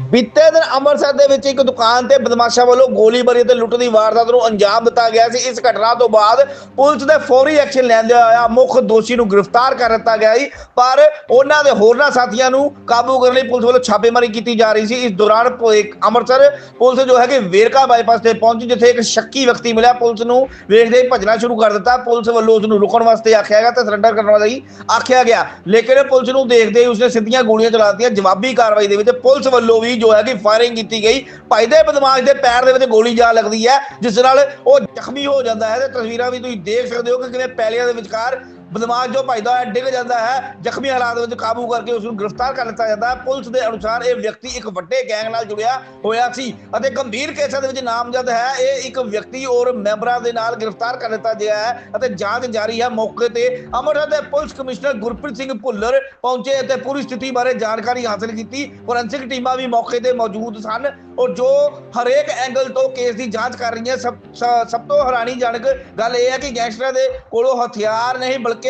ਬੀਤੇ ਦਿਨ ਅੰਮ੍ਰਿਤਸਰ ਦੇ ਵਿੱਚ ਇੱਕ ਦੁਕਾਨ ਤੇ ਬਦਮਾਸ਼ਾਂ ਵੱਲੋਂ ਗੋਲੀਬਾਰੀ ਅਤੇ ਲੁੱਟ ਦੀ ਵਾਰਦਾਤ ਨੂੰ ਅੰਜਾਮ ਦਿੱਤਾ ਗਿਆ ਸੀ। ਇਸ ਘਟਨਾ ਤੋਂ ਬਾਅਦ ਪੁਲਿਸ ਨੇ ਫੌਰੀ ਐਕਸ਼ਨ ਲੈਂਦੇ ਹੋਇਆ ਮੁੱਖ ਦੋਸ਼ੀ ਨੂੰ ਗ੍ਰਿਫਤਾਰ ਕਰ ਦਿੱਤਾ ਗਿਆ ਸੀ, ਪਰ ਉਹਨਾਂ ਦੇ ਹੋਰਨਾਂ ਸਾਥੀਆਂ ਨੂੰ ਕਾਬੂ ਕਰਨ ਲਈ ਪੁਲਿਸ ਵੱਲੋਂ ਛਾਪੇਮਾਰੀ ਕੀਤੀ ਜਾ ਰਹੀ ਸੀ। ਇਸ ਦੌਰਾਨ ਅੰਮ੍ਰਿਤਸਰ ਪੁਲਿਸ ਜੋ ਹੈ ਕਿ ਵੇਰਕਾ ਬਾਈਪਾਸ ਤੇ ਪਹੁੰਚੀ, ਜਿੱਥੇ ਇੱਕ ਸ਼ੱਕੀ ਵਿਅਕਤੀ ਮਿਲਿਆ। ਪੁਲਿਸ ਨੂੰ ਵੇਖਦੇ ਹੀ ਭੱਜਣਾ ਸ਼ੁਰੂ ਕਰ ਦਿੱਤਾ। ਪੁਲਿਸ ਵੱਲੋਂ ਉਸ ਨੂੰ ਰੁਕਣ ਵਾਸਤੇ ਆਖਿਆ ਗਿਆ ਤੇ ਸਰੈਂਡਰ ਕਰਨ ਲਈ ਆਖਿਆ ਗਿਆ। ਲੇਕਿਨ ਪੁਲਿਸ ਨੂੰ ਦੇਖਦੇ ਹੀ ਉਸਨੇ ਸਿੱਧੀਆਂ ਗੋਲੀਆਂ ਚਲਾ ਦਿੱਤੀਆਂ। ਜਵਾਬੀ ਕਾਰਵਾਈ ਦੇ ਵਿੱਚ ਪੁਲਿਸ ਵੱਲੋਂ ਵੀ ਜੋ ਹੈ ਕਿ ਫਾਇਰਿੰਗ ਕੀਤੀ ਗਈ। ਭਾਈ ਦੇ ਬਦਮਾਸ਼ ਦੇ ਪੈਰ ਦੇ ਵਿੱਚ ਗੋਲੀ ਜਾ ਲੱਗਦੀ ਹੈ, ਜਿਸ ਨਾਲ ਉਹ ਜ਼ਖਮੀ ਹੋ ਜਾਂਦਾ ਹੈ। ਤੇ ਤਸਵੀਰਾਂ ਵੀ ਤੁਸੀਂ ਦੇਖ ਸਕਦੇ ਹੋ ਕਿ ਕਿਵੇਂ ਪੈਲੀਆਂ ਦੇ ਵਿਚਕਾਰ ਬਦਮਾਸ਼ ਜੋ ਭਜਦਾ ਹੈ ਡਿੱਗ ਜਾਂਦਾ ਹੈ, ਜ਼ਖਮੀ ਹਾਲਾਤ ਵਿੱਚ ਕਾਬੂ ਕਰਕੇ ਉਸ ਨੂੰ ਗ੍ਰਿਫਤਾਰ ਕਰ ਲਿੱਤਾ ਜਾਂਦਾ ਹੈ। ਪੁਲਿਸ ਦੇ ਅਨੁਸਾਰ ਇਹ ਵਿਅਕਤੀ ਇੱਕ ਵੱਡੇ ਗੈਂਗ ਨਾਲ ਜੁੜਿਆ ਹੋਇਆ ਸੀ ਅਤੇ ਗੰਭੀਰ ਕੇਸਾਂ ਦੇ ਵਿੱਚ ਨਾਮਜ਼ਦ ਹੈ। ਇਹ ਇੱਕ ਵਿਅਕਤੀ ਔਰ ਮੈਂਬਰਾਂ ਦੇ ਨਾਲ ਗ੍ਰਿਫਤਾਰ ਕਰ ਲਿੱਤਾ ਗਿਆ ਹੈ ਅਤੇ ਜਾਂਚ ਜਾਰੀ ਹੈ। ਮੌਕੇ ਤੇ ਅੰਮ੍ਰਿਤਸਰ ਦੇ ਪੁਲਿਸ ਕਮਿਸ਼ਨਰ ਗੁਰਪ੍ਰੀਤ ਸਿੰਘ ਭੁੱਲਰ ਪਹੁੰਚੇ ਅਤੇ ਪੂਰੀ ਸਥਿਤੀ ਬਾਰੇ ਜਾਣਕਾਰੀ ਹਾਸਲ ਕੀਤੀ। ਫੋਰੈਂਸਿਕ ਟੀਮਾਂ ਵੀ ਮੌਕੇ ਤੇ ਮੌਜੂਦ ਸਨ ਔਰ ਜੋ ਹਰੇਕ ਐਂਗਲ ਤੋਂ ਕੇਸ ਦੀ ਜਾਂਚ ਕਰ ਰਹੀਆਂ ਸਭ ਸ- ਸਭ ਤੋਂ ਹੈਰਾਨੀਜਨਕ ਗੱਲ ਇਹ ਹੈ ਕਿ ਗੈਂਗਸਟਰਾਂ ਦੇ ਕੋਲੋਂ ਹਥਿਆਰ ਨਹੀਂ, ਬਲਕਿ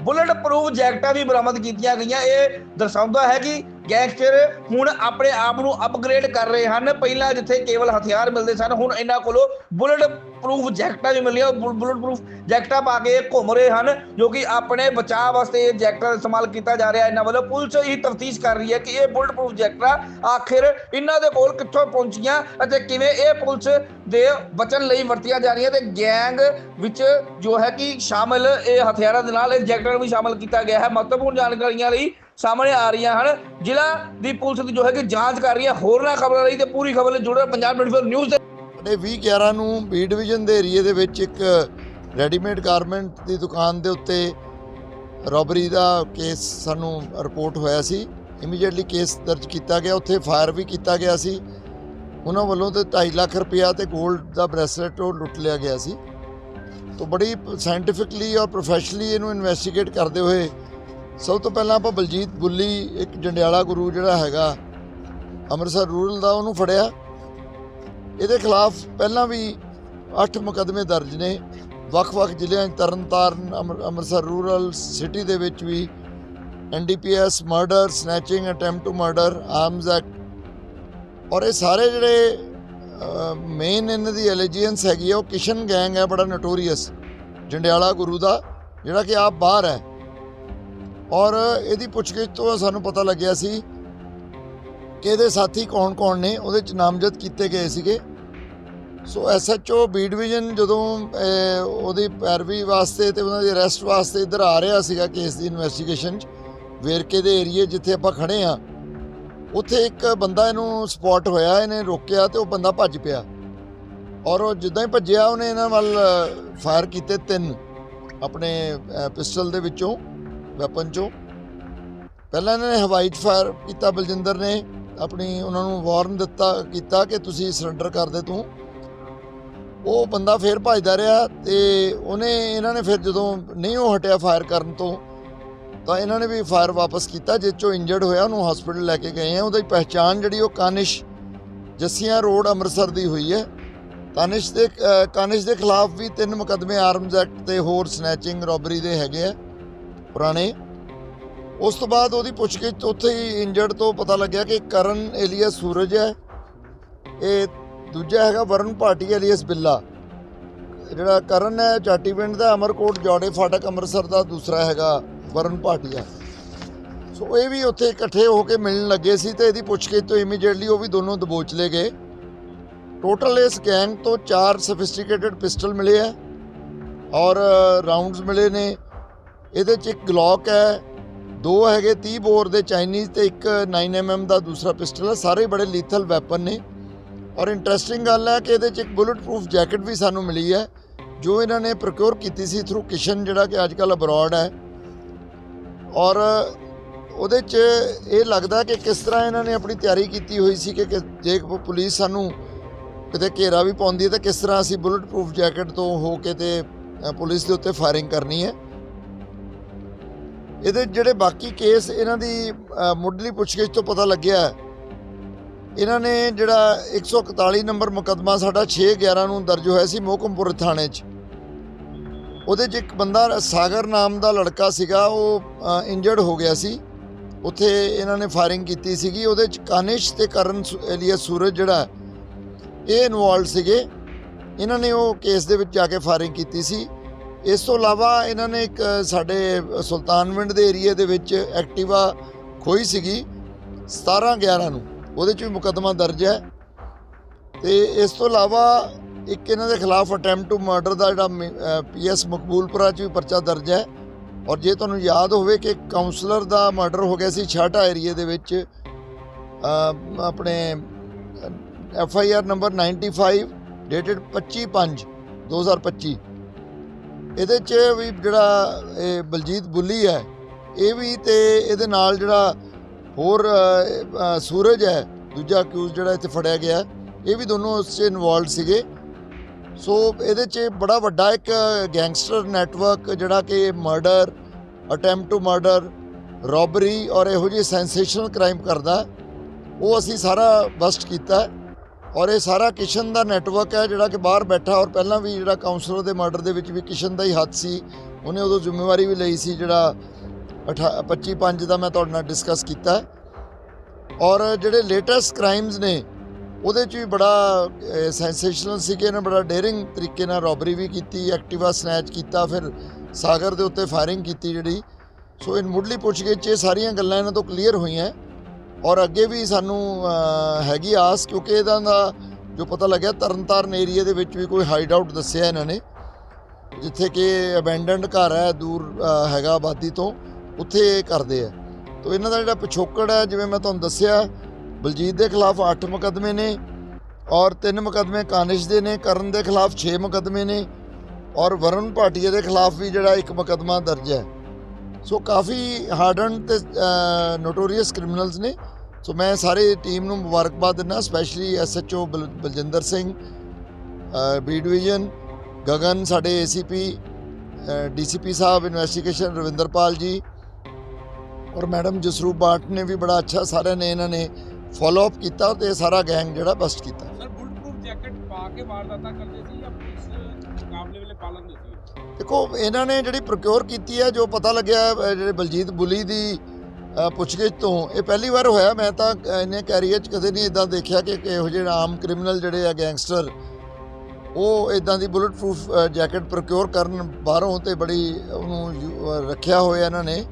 ਬੁਲਟ ਪ੍ਰੂਫ ਜੈਕਟਾਂ ਵੀ ਬਰਾਮਦ ਕੀਤੀਆਂ ਗਈਆਂ। ਇਹ ਦਰਸਾਉਂਦਾ ਹੈ ਕਿ ਗੈਂਗਸਟਰ ਹੁਣ ਆਪਣੇ ਆਪ ਨੂੰ ਅਪਗ੍ਰੇਡ ਕਰ ਰਹੇ ਹਨ। ਪਹਿਲਾਂ ਜਿੱਥੇ ਕੇਵਲ ਹਥਿਆਰ ਮਿਲਦੇ ਸਨ, ਹੁਣ ਇਹਨਾਂ ਕੋਲੋਂ ਬੁਲਟ ਪ੍ਰੂਫ ਜੈਕਟਾਂ ਵੀ ਮਿਲੀਆਂ। ਬੁਲਟ ਪ੍ਰੂਫ ਜੈਕਟਾਂ ਪਾ ਕੇ ਘੁੰਮ ਰਹੇ ਹਨ, ਜੋ ਕਿ ਆਪਣੇ ਬਚਾਅ ਵਾਸਤੇ ਇਹ ਜੈਕਟਾਂ ਦਾ ਇਸਤੇਮਾਲ ਕੀਤਾ ਜਾ ਰਿਹਾ। ਇਹਨਾਂ ਵੱਲੋਂ ਪੁਲਿਸ ਹੀ ਤਫਤੀਸ਼ ਕਰ ਰਹੀ ਹੈ ਕਿ ਇਹ ਬੁਲਟ ਪ੍ਰੂਫ ਜੈਕਟਾਂ ਆਖਿਰ ਇਹਨਾਂ ਦੇ ਕੋਲ ਕਿੱਥੋਂ ਪਹੁੰਚੀਆਂ ਅਤੇ ਕਿਵੇਂ ਇਹ ਪੁਲਿਸ ਦੇ ਬਚਨ ਲਈ ਵਰਤੀਆਂ ਜਾ ਰਹੀਆਂ। ਤੇ ਗੈਂਗ ਵਿੱਚ ਜੋ ਹੈ ਕਿ ਸ਼ਾਮਲ ਇਹ ਹਥਿਆਰਾਂ ਦੇ ਨਾਲ ਇਹ ਜੈਕਟਾਂ ਨੂੰ ਵੀ ਸ਼ਾਮਲ ਕੀਤਾ ਗਿਆ ਹੈ। ਮਹੱਤਵਪੂਰਨ ਜਾਣਕਾਰੀਆਂ ਲਈ ਸਾਹਮਣੇ ਆ ਰਹੀਆਂ ਹਨ। ਜ਼ਿਲ੍ਹਾ ਦੀ ਪੁਲਿਸ ਦੀ ਜੋ ਹੈ ਕਿ ਜਾਂਚ ਕਰ ਰਹੀ ਹੈ। ਹੋਰਨਾਂ ਖਬਰਾਂ ਲਈ ਤੇ ਪੂਰੀ ਖਬਰ ਲਈ ਜੁੜੇ ਪੰਜਾਬ 24 ਨਿਊਜ਼ ਦੇ ਸਾਡੇ 2011 ਨੂੰ ਬੀ ਡਿਵੀਜ਼ਨ ਦੇ ਏਰੀਏ ਦੇ ਵਿੱਚ ਇੱਕ ਰੈਡੀਮੇਡ ਗਾਰਮੈਂਟ ਦੀ ਦੁਕਾਨ ਦੇ ਉੱਤੇ ਰੋਬਰੀ ਦਾ ਕੇਸ ਸਾਨੂੰ ਰਿਪੋਰਟ ਹੋਇਆ ਸੀ। ਇਮੀਡੀਏਟਲੀ ਕੇਸ ਦਰਜ ਕੀਤਾ ਗਿਆ। ਉੱਥੇ ਫਾਇਰ ਵੀ ਕੀਤਾ ਗਿਆ ਸੀ। ਉਹਨਾਂ ਵੱਲੋਂ ਤੇ 2.5 ਲੱਖ ਰੁਪਇਆ ਤੇ 골ਡ ਦਾ ਬ੍ਰੈਸਲੇਟ ਉਹ ਲੁੱਟ ਲਿਆ ਗਿਆ ਸੀ। ਤੋਂ ਬੜੀ ਸਾਇੰਟੀਫਿਕਲੀ ਔਰ ਪ੍ਰੋਫੈਸ਼ਨਲੀ ਇਹਨੂੰ ਇਨਵੈਸਟੀਗੇਟ ਕਰਦੇ ਹੋਏ ਸਭ ਤੋਂ ਪਹਿਲਾਂ ਆਪਾਂ ਬਲਜੀਤ ਬੁੱਲੀ, ਇੱਕ ਜੰਡਿਆਲਾ ਗੁਰੂ ਜਿਹੜਾ ਹੈਗਾ, ਅੰਮ੍ਰਿਤਸਰ ਰੂਰਲ ਦਾ ਉਹਨੂੰ ਫੜਿਆ। ਇਹਦੇ ਖਿਲਾਫ ਪਹਿਲਾਂ ਵੀ 8 ਮੁਕੱਦਮੇ ਦਰਜ ਨੇ। ਵੱਖ-ਵੱਖ ਜ਼ਿਲ੍ਹਿਆਂ 'ਚ ਤਰਨਤਾਰਨ, ਅੰਮ੍ਰਿ- ਅੰਮ੍ਰਿਤਸਰ ਰੂਰਲ ਸਿਟੀ ਦੇ ਵਿੱਚ ਵੀ NDPS murder, snatching attempt to murder arms act. ਔਰ ਇਹ ਸਾਰੇ ਜਿਹੜੇ ਮੇਨ ਇਹਨਾਂ ਦੀ ਐਲੀਜੀਅੰਸ ਹੈਗੀ ਆ, ਉਹ ਕਿਸ਼ਨ ਗੈਂਗ ਹੈ, ਬੜਾ ਨਟੋਰੀਅਸ ਜੰਡਿਆਲਾ ਗੁਰੂ ਦਾ, ਜਿਹੜਾ ਕਿ ਆਪ ਬਾਹਰ ਹੈ। ਔਰ ਇਹਦੀ ਪੁੱਛਗਿੱਛ ਤੋਂ ਸਾਨੂੰ ਪਤਾ ਲੱਗਿਆ ਸੀ ਕਿ ਇਹਦੇ ਸਾਥੀ ਕੌਣ-ਕੌਣ ਨੇ, ਉਹਦੇ ਚ ਨਾਮਜ਼ਦ ਕੀਤੇ ਗਏ ਸੀਗੇ। ਸੋ ਐਸਐਚਓ ਬੀ ਡਿਵੀਜ਼ਨ ਜਦੋਂ ਉਹਦੀ ਪੈਰਵੀ ਵਾਸਤੇ ਤੇ ਉਹਨਾਂ ਦੀ ਅਰੈਸਟ ਵਾਸਤੇ ਇੱਧਰ ਆ ਰਿਹਾ ਸੀਗਾ ਕੇਸ ਦੀ ਇਨਵੈਸਟੀਗੇਸ਼ਨ ਚ, ਵੇਰਕੇ ਦੇ ਏਰੀਏ ਜਿੱਥੇ ਆਪਾਂ ਖੜੇ ਆ ਉੱਥੇ ਇੱਕ ਬੰਦਾ ਇਹਨੂੰ ਸਪੌਟ ਹੋਇਆ, ਇਹਨੇ ਰੋਕਿਆ ਤੇ ਉਹ ਬੰਦਾ ਭੱਜ ਪਿਆ। ਔਰ ਉਹ ਜਿੱਦਾਂ ਹੀ ਭੱਜਿਆ, ਉਹਨੇ ਇਹਨਾਂ ਵੱਲ ਫਾਇਰ ਕੀਤੇ ਤਿੰਨ ਆਪਣੇ ਪਿਸਟਲ ਦੇ ਵਿੱਚੋਂ। ਵੈਪਨ ਚੋਂ। ਪਹਿਲਾਂ ਇਹਨਾਂ ਨੇ ਹਵਾਈਟ ਫਾਇਰ ਕੀਤਾ, ਬਲਜਿੰਦਰ ਨੇ ਆਪਣੀ ਉਹਨਾਂ ਨੂੰ ਵਾਰਨ ਦਿੱਤਾ, ਕੀਤਾ ਕਿ ਤੁਸੀਂ ਸਰੈਂਡਰ ਕਰ ਦੇ ਤੂੰ। ਉਹ ਬੰਦਾ ਫੇਰ ਭੱਜਦਾ ਰਿਹਾ ਤੇ ਉਹਨੇ, ਇਹਨਾਂ ਨੇ ਫਿਰ ਜਦੋਂ ਨਹੀਂ ਉਹ ਹਟਿਆ ਫਾਇਰ ਕਰਨ ਤੋਂ, ਤਾਂ ਇਹਨਾਂ ਨੇ ਵੀ ਫਾਇਰ ਵਾਪਸ ਕੀਤਾ, ਜਿਸ ਚੋਂ ਇੰਜਰਡ ਹੋਇਆ, ਉਹਨੂੰ ਹਸਪੀਟਲ ਲੈ ਕੇ ਗਏ ਆ। ਉਹਦੀ ਪਹਿਚਾਣ ਜਿਹੜੀ ਉਹ ਕਾਨਿਸ਼, ਜੱਸੀਆਂ ਰੋਡ ਅੰਮ੍ਰਿਤਸਰ ਦੀ ਹੋਈ ਹੈ। ਕਾਨਿਸ਼ ਦੇ ਕਾਨਿਸ਼ ਦੇ ਖਿਲਾਫ ਵੀ ਤਿੰਨ ਮੁਕੱਦਮੇ ਆਰਮਸ ਐਕਟ ਤੇ ਹੋਰ ਸਨੈਚਿੰਗ ਰੋਬਰੀ ਦੇ ਹੈਗੇ ਆ। ਪੁਰਾਣੇ ਉਸ ਤੋਂ ਬਾਅਦ ਉਹਦੀ ਪੁੱਛਗਿੱਛ ਉੱਥੇ ਹੀ ਇੰਜਰਡ ਤੋਂ ਪਤਾ ਲੱਗਿਆ ਕਿ ਕਰਨ ਏਲੀਅਸ ਸੂਰਜ ਹੈ। ਇਹ ਦੂਜਾ ਹੈਗਾ ਵਰਨ ਭਾਟੀ, ਏਲੀਅਸ ਬਿੱਲਾ। ਜਿਹੜਾ ਕਰਨ ਹੈ, ਚਾਟੀ ਪਿੰਡ ਦਾ, ਅਮਰਕੋਟ, ਜੋੜੇ, ਫਾਟਕ, ਅੰਮ੍ਰਿਤਸਰ ਦਾ ਦੂਸਰਾ ਹੈਗਾ ਵਰਨ ਭਾਟੀਆ ਸੋ ਇਹ ਵੀ ਉੱਥੇ ਇਕੱਠੇ ਹੋ ਕੇ ਮਿਲਣ ਲੱਗੇ ਸੀ ਤੇ ਇਹਦੀ ਪੁੱਛਗਿੱਛ ਤੋਂ ਇਮੀਡੀਏਟਲੀ ਉਹ ਵੀ ਦੋਨੋਂ ਦਬੋਚ ਲਏ ਗਏ। ਟੋਟਲ ਇਸ ਗੈਂਗ ਤੋਂ ਚਾਰ ਸਫਿਸਟੀਕੇਟਡ ਪਿਸਟਲ ਮਿਲੇ ਆ ਔਰ ਰਾਉਂਡਸ ਮਿਲੇ ਨੇ। ਇਹਦੇ ਚ ਇੱਕ ਗਲੌਕ ਹੈ, ਦੋ ਹੈਗੇ 30 ਬੋਰ ਦੇ ਚਾਈਨੀਜ਼ ਤੇ ਇੱਕ 9mm ਦਾ ਦੂਸਰਾ ਪਿਸਟਲ ਹੈ, ਸਾਰੇ ਬੜੇ ਲੀਥਲ ਵੈਪਨ ਨੇ। ਔਰ ਇੰਟਰਸਟਿੰਗ ਗੱਲ ਹੈ ਕਿ ਇਹਦੇ ਚ ਇੱਕ ਬੁਲਟ ਪ੍ਰੂਫ ਜੈਕਟ ਵੀ ਸਾਨੂੰ ਮਿਲੀ ਹੈ, ਜੋ ਇਹਨਾਂ ਨੇ ਪ੍ਰੋਕਿਉਰ ਕੀਤੀ ਸੀ ਥਰੂ ਕਿਸ਼ਨ ਜਿਹੜਾ ਕਿ ਅੱਜ ਕੱਲ੍ਹ ਅਬਰੋਡ ਹੈ। ਔਰ ਉਹਦੇ ਚ ਇਹ ਲੱਗਦਾ ਕਿ ਕਿਸ ਤਰ੍ਹਾਂ ਇਹਨਾਂ ਨੇ ਆਪਣੀ ਤਿਆਰੀ ਕੀਤੀ ਹੋਈ ਸੀ ਕਿ ਕਿ ਜੇ ਪੁਲਿਸ ਸਾਨੂੰ ਕਿਤੇ ਘੇਰਾ ਵੀ ਪਾਉਂਦੀ ਹੈ, ਤਾਂ ਕਿਸ ਤਰ੍ਹਾਂ ਅਸੀਂ ਬੁਲਟ ਪ੍ਰੂਫ ਜੈਕਟ ਤੋਂ ਹੋ ਕੇ ਤੇ ਪੁਲਿਸ ਦੇ ਉੱਤੇ ਫਾਇਰਿੰਗ ਕਰਨੀ ਹੈ। ਇਹਦੇ ਜਿਹੜੇ ਬਾਕੀ ਕੇਸ ਇਹਨਾਂ ਦੀ ਮੁੱਢਲੀ ਪੁੱਛਗਿੱਛ ਤੋਂ ਪਤਾ ਲੱਗਿਆ ਇਹਨਾਂ ਨੇ ਜਿਹੜਾ 141 ਨੰਬਰ ਮੁਕੱਦਮਾ ਸਾਡਾ 611 ਨੂੰ ਦਰਜ ਹੋਇਆ ਸੀ ਮੋਹਕਮਪੁਰ ਥਾਣੇ 'ਚ। ਉਹਦੇ 'ਚ ਇੱਕ ਬੰਦਾ ਸਾਗਰ ਨਾਮ ਦਾ ਲੜਕਾ ਸੀਗਾ, ਉਹ ਇੰਜਰਡ ਹੋ ਗਿਆ ਸੀ। ਉੱਥੇ ਇਹਨਾਂ ਨੇ ਫਾਇਰਿੰਗ ਕੀਤੀ ਸੀਗੀ। ਉਹਦੇ ਚ ਕਾਨਿਸ਼ ਤੇ ਕਰਨ ਏਲੀਆ ਸੂਰਜ ਜਿਹੜਾ ਇਹ ਇਨਵੋਲਡ ਸੀਗੇ। ਇਹਨਾਂ ਨੇ ਉਹ ਕੇਸ ਦੇ ਵਿੱਚ ਜਾ ਕੇ ਫਾਇਰਿੰਗ ਕੀਤੀ ਸੀ। ਇਸ ਤੋਂ ਇਲਾਵਾ ਇਹਨਾਂ ਨੇ ਇੱਕ ਸਾਡੇ ਸੁਲਤਾਨਵਿੰਡ ਦੇ ਏਰੀਆ ਦੇ ਵਿੱਚ ਐਕਟਿਵਾ ਖੋਈ ਸੀਗੀ 17 11 ਨੂੰ। ਉਹਦੇ ਚ ਵੀ ਮੁਕੱਦਮਾ ਦਰਜ ਹੈ। ਤੇ ਇਸ ਤੋਂ ਇਲਾਵਾ ਇੱਕ ਇਹਨਾਂ ਦੇ ਖਿਲਾਫ ਅਟੈਂਪਟ ਟੂ ਮਰਡਰ ਦਾ ਜਿਹੜਾ ਪੀਐਸ ਮਕਬੂਲਪੁਰਾ ਚ ਵੀ ਪਰਚਾ ਦਰਜ ਹੈ। ਔਰ ਜੇ ਤੁਹਾਨੂੰ ਯਾਦ ਹੋਵੇ ਕਿ ਕਾਉਂਸਲਰ ਦਾ ਮਰਡਰ ਹੋ ਗਿਆ ਸੀ ਛਾਟਾ ਏਰੀਆ ਦੇ ਵਿੱਚ ਆਪਣੇ F I R number 95 dated 25 2025 ਇਹਦੇ ਚ ਵੀ ਜਿਹੜਾ ਇਹ ਬਲਜੀਤ ਬੁੱਲੀ ਹੈ, ਇਹ ਵੀ ਤੇ ਇਹਦੇ ਨਾਲ ਜਿਹੜਾ ਹੋਰ ਸੂਰਜ ਹੈ, ਦੂਜਾ ਅਕਿਊਜ਼ ਜਿਹੜਾ ਇੱਥੇ ਫੜਿਆ ਗਿਆ, ਇਹ ਵੀ ਦੋਨੋਂ ਉਸ 'ਚ ਇਨਵੋਲਡ ਸੀਗੇ। ਸੋ ਇਹਦੇ 'ਚ ਬੜਾ ਵੱਡਾ ਇੱਕ ਗੈਂਗਸਟਰ ਨੈਟਵਰਕ ਜਿਹੜਾ ਕਿ murder attempt to murder robbery ਔਰ ਇਹੋ ਜਿਹੇ ਸੈਂਸੇਸ਼ਨਲ ਕ੍ਰਾਈਮ ਕਰਦਾ। ਉਹ ਅਸੀਂ ਸਾਰਾ ਬਸਟ ਕੀਤਾ। ਔਰ ਇਹ ਸਾਰਾ ਕਿਸ਼ਨ ਦਾ ਨੈਟਵਰਕ ਹੈ, ਜਿਹੜਾ ਕਿ ਬਾਹਰ ਬੈਠਾ ਔਰ ਪਹਿਲਾਂ ਵੀ ਜਿਹੜਾ ਕਾਉਂਸਲਰ ਦੇ ਮਰਡਰ ਦੇ ਵਿੱਚ ਵੀ ਕਿਸ਼ਨ ਦਾ ਹੀ ਹੱਥ ਸੀ, ਉਹਨੇ ਉਦੋਂ ਜ਼ਿੰਮੇਵਾਰੀ ਵੀ ਲਈ ਸੀ ਜਿਹੜਾ 25 5 ਦਾ ਮੈਂ ਤੁਹਾਡੇ ਨਾਲ ਡਿਸਕਸ ਕੀਤਾ ਔਰ ਜਿਹੜੇ ਲੇਟੈਸਟ ਕ੍ਰਾਈਮਸ ਨੇ, ਉਹਦੇ 'ਚ ਵੀ ਬੜਾ ਸੈਂਸੇਸ਼ਨਲ ਸੀ ਕਿ ਇਹਨੇ ਬੜਾ ਡੇਰਿੰਗ ਤਰੀਕੇ ਨਾਲ ਰੋਬਰੀ ਵੀ ਕੀਤੀ, ਐਕਟਿਵਾ ਸਨੈਚ ਕੀਤਾ, ਫਿਰ ਸਾਗਰ ਦੇ ਉੱਤੇ ਫਾਇਰਿੰਗ ਕੀਤੀ ਜਿਹੜੀ। ਸੋ ਇਨ ਮੁੱਢਲੀ ਪੁੱਛਗਿੱਛ 'ਚ ਇਹ ਸਾਰੀਆਂ ਗੱਲਾਂ ਇਹਨਾਂ ਤੋਂ ਕਲੀਅਰ ਹੋਈਆਂ। ਔਰ ਅੱਗੇ ਵੀ ਸਾਨੂੰ ਹੈਗੀ ਆਸ ਕਿਉਂਕਿ ਇਹਦਾ ਦਾ ਜੋ ਪਤਾ ਲੱਗਿਆ ਤਰਨਤਾਰਨ ਏਰੀਆ ਦੇ ਵਿੱਚ ਵੀ ਕੋਈ ਹਾਈਡ ਆਊਟ ਦੱਸਿਆ ਇਹਨਾਂ ਨੇ, ਜਿੱਥੇ ਕਿ ਅਬੈਂਡਨਡ ਘਰ ਹੈ, ਦੂਰ ਹੈਗਾ ਆਬਾਦੀ ਤੋਂ, ਉੱਥੇ ਇਹ ਕਰਦੇ ਆ। ਤੋ ਇਹਨਾਂ ਦਾ ਜਿਹੜਾ ਪਿਛੋਕੜ ਹੈ, ਜਿਵੇਂ ਮੈਂ ਤੁਹਾਨੂੰ ਦੱਸਿਆ, ਬਲਜੀਤ ਦੇ ਖਿਲਾਫ 8 ਮੁਕੱਦਮੇ ਨੇ ਔਰ 3 ਮੁਕੱਦਮੇ ਕਾਨਿਸ਼ ਦੇ ਨੇ, ਕਰਨ ਦੇ ਖਿਲਾਫ 6 ਮੁਕੱਦਮੇ ਨੇ ਔਰ ਵਰੁਣ ਭਾਟੀਆ ਦੇ ਖਿਲਾਫ ਵੀ ਜਿਹੜਾ ਇੱਕ ਮੁਕੱਦਮਾ ਦਰਜ ਹੈ। ਸੋ ਕਾਫੀ ਹਾਰਡਨ ਤੇ ਨੋਟੋਰੀਅਸ ਕ੍ਰਿਮੀਨਲਸ ਨੇ। ਸੋ ਮੈਂ ਸਾਰੇ ਟੀਮ ਨੂੰ ਮੁਬਾਰਕਬਾਦ ਦਿੰਦਾ specially SHO Baljinder Singh B division Gagan ਸਾਡੇ ਏਸੀਪੀ ਡੀਸੀਪੀ ਸਾਹਿਬ ਇਨਵੈਸਟੀਗੇਸ਼ਨ ਰਵਿੰਦਰਪਾਲ ਜੀ। ਔਰ ਮੈਡਮ ਜਸਰੂਪ ਬਾਟ ਨੇ ਵੀ ਬੜਾ ਅੱਛਾ ਸਾਰਿਆਂ ਨੇ ਇਹਨਾਂ ਨੇ ਫਾਲੋ ਅਪ ਕੀਤਾ ਤੇ ਸਾਰਾ ਗੈਂਗ ਜਿਹੜਾ ਬਸਟ ਕੀਤਾ। ਸਰ ਬੁਲਟ ਪ੍ਰੂਫ ਜੈਕਟ ਪਾ ਕੇ ਵਾਰਦਾਤਾਂ ਕਰਦੇ ਸੀ ਜਾਂ ਪੁਲਿਸ ਮੁਕਾਬਲੇ ਵੇਲੇ ਪਾਲਣ ਦੇ ਸੀ? ਦੇਖੋ, ਇਹਨਾਂ ਨੇ ਜਿਹੜੀ ਪ੍ਰੋਕਿਉਰ ਕੀਤੀ ਹੈ, ਜੋ ਪਤਾ ਲੱਗਿਆ ਜਿਹੜੇ ਬਲਜੀਤ ਬੁਲੀ ਦੀ ਪੁੱਛਗਿੱਛ ਤੋਂ, ਇਹ ਪਹਿਲੀ ਵਾਰ ਹੋਇਆ। ਮੈਂ ਤਾਂ ਇਹਨੇ ਕੈਰੀਅਰ 'ਚ ਕਦੇ ਨਹੀਂ ਇਦਾਂ ਦੇਖਿਆ ਕਿ ਇਹੋ ਜਿਹੇ ਆਮ ਕ੍ਰਿਮੀਨਲ ਜਿਹੜੇ ਆ ਗੈਂਗਸਟਰ ਉਹ ਇਦਾਂ ਦੀ ਬੁਲਟ ਪ੍ਰੂਫ ਜੈਕਟ ਪ੍ਰੋਕਿਉਰ ਕਰਨ ਬਾਹਰੋਂ ਤੇ ਬੜੀ ਉਹਨੂੰ ਯੂ- ਰੱਖਿਆ ਹੋਇਆ ਇਹਨਾਂ ਨੇ।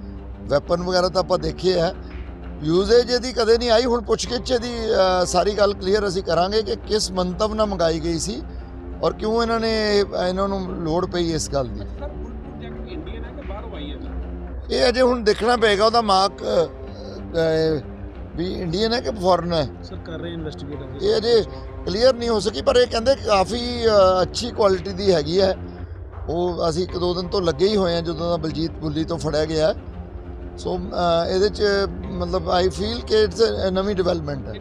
ਵੈਪਨ ਵਗੈਰਾ ਤਾਂ ਆਪਾਂ ਦੇਖੇ ਆ। ਯੂਜ਼ੇਜ ਇਹਦੀ ਕਦੇ ਨਹੀਂ ਆਈ। ਹੁਣ ਪੁੱਛਗਿੱਛ ਇਹਦੀ ਸਾਰੀ ਗੱਲ ਕਲੀਅਰ ਅਸੀਂ ਕਰਾਂਗੇ ਕਿ ਕਿਸ ਮੰਤਵ ਨਾਲ ਮੰਗਾਈ ਗਈ ਸੀ। ਔਰ ਕਿਉਂ ਇਹਨਾਂ ਨੇ ਇਹਨਾਂ ਨੂੰ ਲੋੜ ਪਈ ਇਸ ਗੱਲ ਦੀ? ਇਹ ਅਜੇ ਹੁਣ ਦੇਖਣਾ ਪਏਗਾ ਉਹਦਾ ਮਾਰਕ ਵੀ ਇੰਡੀਅਨ ਹੈ ਕਿ ਫੋਰਨ ਹੈ? ਸਰ ਕਰ ਰਹੇ ਇਨਵੈਸਟੀਗੇਟਰ ਇਹ ਅਜੇ ਕਲੀਅਰ ਨਹੀਂ ਹੋ ਸਕੀ ਪਰ ਇਹ ਕਹਿੰਦੇ ਕਾਫੀ ਅੱਛੀ ਕੁਆਲਿਟੀ ਦੀ ਹੈਗੀ ਹੈ। ਉਹ ਅਸੀਂ ਇੱਕ ਦੋ ਦਿਨ ਤੋਂ ਲੱਗੇ ਹੀ ਹੋਏ ਆ ਜਦੋਂ ਦਾ ਬਲਜੀਤ ਬੁੱਲੀ ਤੋਂ ਫੜਿਆ ਗਿਆ। ਸੋ ਇਹਦੇ ਚ ਮਤਲਬ ਆਈ ਫੀਲ ਕਿ ਇਟਸ ਨਵੀਂ ਡਿਵੈਲਪਮੈਂਟ ਹੈ।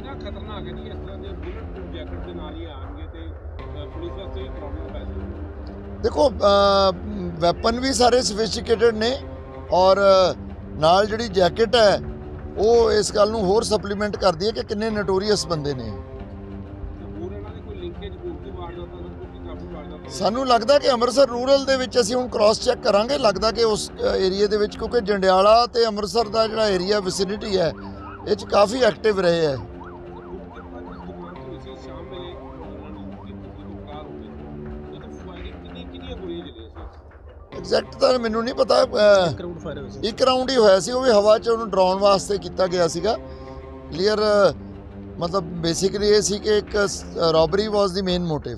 ਦੇਖੋ ਵੈਪਨ ਵੀ ਸਾਰੇ ਸਫਿਸਟੀਕੇਟਡ ਨੇ ਔਰ ਨਾਲ ਜਿਹੜੀ ਜੈਕਟ ਹੈ ਉਹ ਇਸ ਗੱਲ ਨੂੰ ਹੋਰ ਸਪਲੀਮੈਂਟ ਕਰਦੀ ਹੈ ਕਿ ਕਿੰਨੇ ਨਟੋਰੀਅਸ ਬੰਦੇ ਨੇ। ਸਾਨੂੰ ਲੱਗਦਾ ਕਿ ਅੰਮ੍ਰਿਤਸਰ ਰੂਰਲ ਦੇ ਵਿੱਚ ਅਸੀਂ ਹੁਣ ਕ੍ਰਾਸ ਚੈੱਕ ਕਰਾਂਗੇ। ਲੱਗਦਾ ਕਿ ਉਸ ਏਰੀਆ ਦੇ ਵਿੱਚ ਕਿਉਂਕਿ ਜੰਡਿਆਲਾ ਤੇ ਅੰਮ੍ਰਿਤਸਰ ਦਾ ਜਿਹੜਾ ਏਰੀਆ ਵਿਸਿਨਿਟੀ ਹੈ ਇਹ ਚ ਕਾਫੀ ਐਕਟਿਵ ਰਹੇ ਹੈ। ਐਗਜ਼ੈਕਟ ਤਾਂ ਮੈਨੂੰ ਨਹੀਂ ਪਤਾ ਅਹ, ਕਰਾਊਡ ਫਾਇਰ ਹੋਇਆ ਸੀ। ਇੱਕ ਰਾਉਂਡ ਹੀ ਹੋਇਆ ਸੀ ਉਹ ਵੀ ਹਵਾ 'ਚ ਉਹਨੂੰ ਡਰਾਉਣ ਵਾਸਤੇ ਕੀਤਾ ਗਿਆ ਸੀਗਾ। ਕਲੀਅਰ ਮਤਲਬ ਬੇਸਿਕਲੀ ਇਹ ਸੀ ਕਿ ਇੱਕ ਰੋਬਰੀ ਵਾਸ ਦੀ ਮੇਨ ਮੋਟਿਵ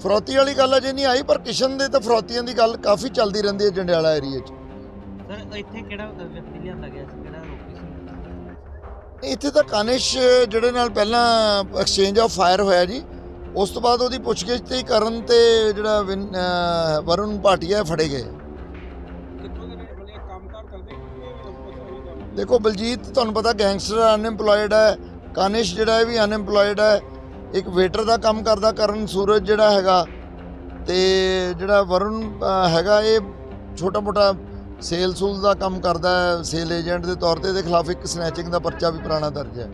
ਫਰੋਤੀ ਵਾਲੀ ਗੱਲ ਅਜੇ ਨਹੀਂ ਆਈ ਪਰ ਕਿਸ਼ਨ ਦੇ ਤਾਂ ਫਰੋਤੀਆਂ ਦੀ ਗੱਲ ਕਾਫੀ ਚੱਲਦੀ ਰਹਿੰਦੀ ਹੈ ਜੰਡਿਆਲਾ ਏਰੀਆ 'ਚ। ਸਰ ਇੱਥੇ ਕਿਹੜਾ ਵਿਅਕਤੀ ਲਿਆਂਦਾ ਗਿਆ ਸੀ? ਕਿਹੜਾ ਰੋਕੀ ਸੀ? ਇੱਥੇ ਤਾਂ ਕਾਨਿਸ਼ ਜਿਹੜੇ ਨਾਲ ਪਹਿਲਾਂ ਐਕਸਚੇਂਜ ਆਫ ਫਾਇਰ ਹੋਇਆ ਜੀ ਉਸ ਤੋਂ ਬਾਅਦ ਉਹਦੀ ਪੁੱਛਗਿੱਛ ਤੇ ਕਰਨ ਤੇ ਜਿਹੜਾ ਵਰੁਣ ਭਾਟੀਆ ਫੜੇ ਗਏ। ਦੇਖੋ ਬਲਜੀਤ ਤੁਹਾਨੂੰ ਪਤਾ ਗੈਂਗਸਟਰ ਅਨਐਮਪਲੋਇਡ ਹੈ ਕਾਨਿਸ਼ ਜਿਹੜਾ ਹੈ ਵੀ ਅਨਐਮਪਲੋਇਡ ਹੈ ਇੱਕ ਵੇਟਰ ਦਾ ਕੰਮ ਕਰਦਾ ਕਰਨ ਸੂਰਜ ਜਿਹੜਾ ਹੈਗਾ। ਤੇ ਜਿਹੜਾ ਵਰੁਣ ਹੈਗਾ ਇਹ ਛੋਟਾ ਮੋਟਾ ਸੇਲ ਸੂਲ ਦਾ ਕੰਮ ਕਰਦਾ ਹੈ ਸੇਲ ਏਜੰਟ ਦੇ ਤੌਰ ਤੇ ਇਹਦੇ ਖਿਲਾਫ ਇੱਕ ਸਨੈਚਿੰਗ ਦਾ ਪਰਚਾ ਵੀ ਪੁਰਾਣਾ ਦਰਜ ਹੈ।